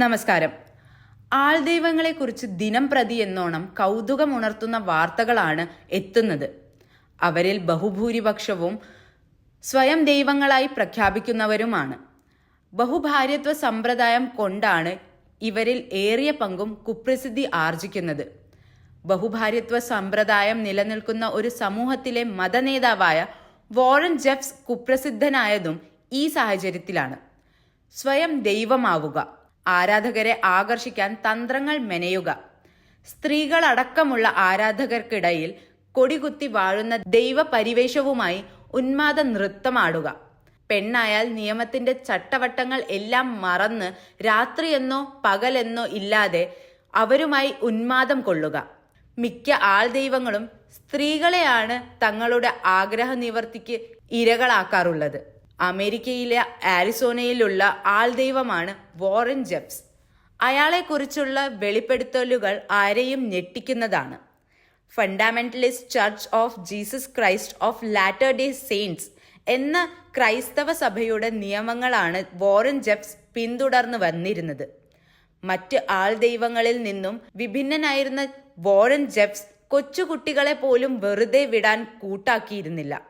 നമസ്കാരം. ആൾദൈവങ്ങളെക്കുറിച്ച് ദിനം പ്രതി എന്നോണം കൗതുകമുണർത്തുന്ന വാർത്തകളാണ് എത്തുന്നത്. അവരിൽ ബഹുഭൂരിപക്ഷവും സ്വയം ദൈവങ്ങളായി പ്രഖ്യാപിക്കുന്നവരുമാണ്. ബഹുഭാര്യത്വ സമ്പ്രദായം കൊണ്ടാണ് ഇവരിൽ ഏറിയ പങ്കും കുപ്രസിദ്ധി ആർജിക്കുന്നത്. ബഹുഭാര്യത്വ സമ്പ്രദായം നിലനിൽക്കുന്ന ഒരു സമൂഹത്തിലെ മതനേതാവായ വോറൻ ജെഫ്സ് കുപ്രസിദ്ധനായതും ഈ സാഹചര്യത്തിലാണ്. സ്വയം ദൈവമാവുക. ആരാധകരെ ആകർഷിക്കാൻ തന്ത്രങ്ങൾ മെനയുക. സ്ത്രീകളടക്കമുള്ള ആരാധകർക്കിടയിൽ കൊടികുത്തി വാഴുന്ന ദൈവപരിവേഷവുമായി ഉന്മാദ നൃത്തമാടുക. പെണ്ണായാൽ നിയമത്തിന്റെ ചട്ടവട്ടങ്ങൾ എല്ലാം മറന്ന് രാത്രിയെന്നോ പകലെന്നോ ഇല്ലാതെ അവരുമായി ഉന്മാദം കൊള്ളുക. മിക്ക ആൾ ദൈവങ്ങളും സ്ത്രീകളെയാണ് തങ്ങളുടെ ആഗ്രഹ നിവർത്തിക്ക് ഇരകളാക്കാറുള്ളത്. അമേരിക്കയിലെ ആരിസോണയിലുള്ള ആൾദൈവമാണ് വോറൻ ജെപ്സ് അയാളെക്കുറിച്ചുള്ള വെളിപ്പെടുത്തലുകൾ ആരെയും ഞെട്ടിക്കുന്നതാണ്. Fundamentalist Church of Jesus Christ of Latter Day Saints എന്ന ക്രൈസ്തവ സഭയുടെ നിയമങ്ങളാണ് വോറൻ ജെപ്സ് പിന്തുടർന്നു വന്നിരുന്നത്. മറ്റ് ആൾദൈവങ്ങളിൽ നിന്നും വിഭിന്നനായിരുന്ന വോറൻ ജെപ്സ് കൊച്ചുകുട്ടികളെ പോലും വെറുതെ വിടാൻ കൂട്ടാക്കിയിരുന്നില്ല.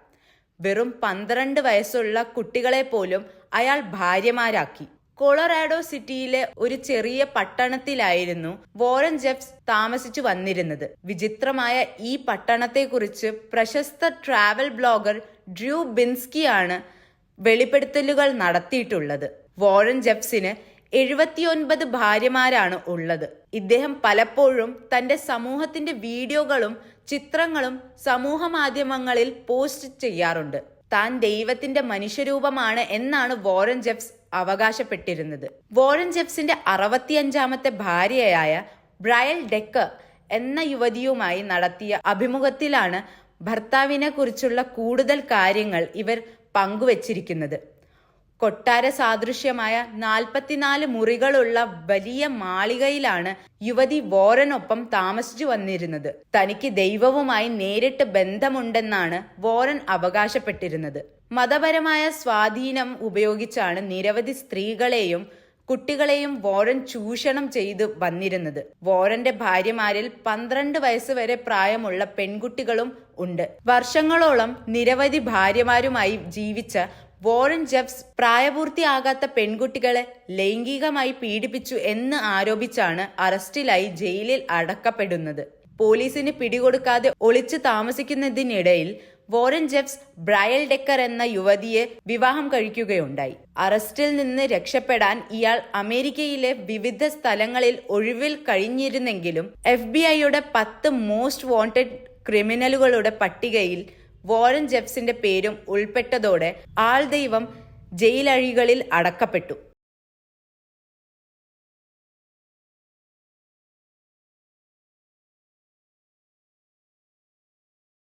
വെറും പന്ത്രണ്ട് വയസ്സുള്ള കുട്ടികളെ പോലും അയാൾ ഭാര്യമാരാക്കി. കൊളറാഡോ സിറ്റിയിലെ ഒരു ചെറിയ പട്ടണത്തിലായിരുന്നു വോറൻ ജെഫ്സ് താമസിച്ചു വന്നിരുന്നത്. വിചിത്രമായ ഈ പട്ടണത്തെക്കുറിച്ച് പ്രശസ്ത ട്രാവൽ ബ്ലോഗർ ഡ്രൂ ബിൻസ്കിയാണ് വെളിപ്പെടുത്തലുകൾ നടത്തിയിട്ടുള്ളത്. വോറൻ ജെഫ്സിന് എഴുപത്തിയൊൻപത് ഭാര്യമാരാണ് ഉള്ളത്. ഇദ്ദേഹം പലപ്പോഴും തന്റെ സമൂഹത്തിന്റെ വീഡിയോകളും ചിത്രങ്ങളും സമൂഹ മാധ്യമങ്ങളിൽ പോസ്റ്റ് ചെയ്യാറുണ്ട്. താൻ ദൈവത്തിന്റെ മനുഷ്യരൂപമാണ് എന്നാണ് വോറൻ ജെഫ്സ് അവകാശപ്പെട്ടിരുന്നത്. വോറൻ ജെഫ്സിന്റെ അറുപത്തിയഞ്ചാമത്തെ ഭാര്യയായ ബ്രയൽ ഡെക്കർ എന്ന യുവതിയുമായി നടത്തിയ അഭിമുഖത്തിലാണ് ഭർത്താവിനെ കുറിച്ചുള്ള കൂടുതൽ കാര്യങ്ങൾ ഇവർ പങ്കുവച്ചിരിക്കുന്നത്. കൊട്ടാര സാദൃശ്യമായ നാൽപ്പത്തിനാല് മുറികളുള്ള വലിയ മാളികയിലാണ് യുവതി വോറനൊപ്പം താമസിച്ചു വന്നിരുന്നത്. തനിക്ക് ദൈവവുമായി നേരിട്ട് ബന്ധമുണ്ടെന്നാണ് വോറൻ അവകാശപ്പെട്ടിരുന്നത്. മതപരമായ സ്വാധീനം ഉപയോഗിച്ചാണ് നിരവധി സ്ത്രീകളെയും കുട്ടികളെയും വോറൻ ചൂഷണം ചെയ്തു വന്നിരുന്നത്. വോറന്റെ ഭാര്യമാരിൽ പന്ത്രണ്ട് വയസ്സ് വരെ പ്രായമുള്ള പെൺകുട്ടികളും ഉണ്ട്. വർഷങ്ങളോളം നിരവധി ഭാര്യമാരുമായി ജീവിച്ച വോറൻ ജെഫ്സ് പ്രായപൂർത്തിയാകാത്ത പെൺകുട്ടികളെ ലൈംഗികമായി പീഡിപ്പിച്ചു എന്ന് ആരോപിച്ചാണ് അറസ്റ്റിലായി ജയിലിൽ അടക്കപ്പെടുന്നത്. പോലീസിന് പിടികൊടുക്കാതെ ഒളിച്ചു താമസിക്കുന്നതിനിടയിൽ വോറൻ ജെഫ്സ് ബ്രയൽ ഡെക്കർ എന്ന യുവതിയെ വിവാഹം കഴിക്കുകയുണ്ടായി. അറസ്റ്റിൽ നിന്ന് രക്ഷപ്പെടാൻ ഇയാൾ അമേരിക്കയിലെ വിവിധ സ്ഥലങ്ങളിൽ ഒഴിവിൽ കഴിഞ്ഞിരുന്നെങ്കിലും എഫ് ബി ഐയുടെ പത്ത് മോസ്റ്റ് വാണ്ടഡ് ക്രിമിനലുകളുടെ പട്ടികയിൽ വോറൻ ജെഫ്സിന്റെ പേരും ഉൾപ്പെട്ടതോടെ ആൾദൈവം ജയിലഴികളിൽ അടക്കപ്പെട്ടു.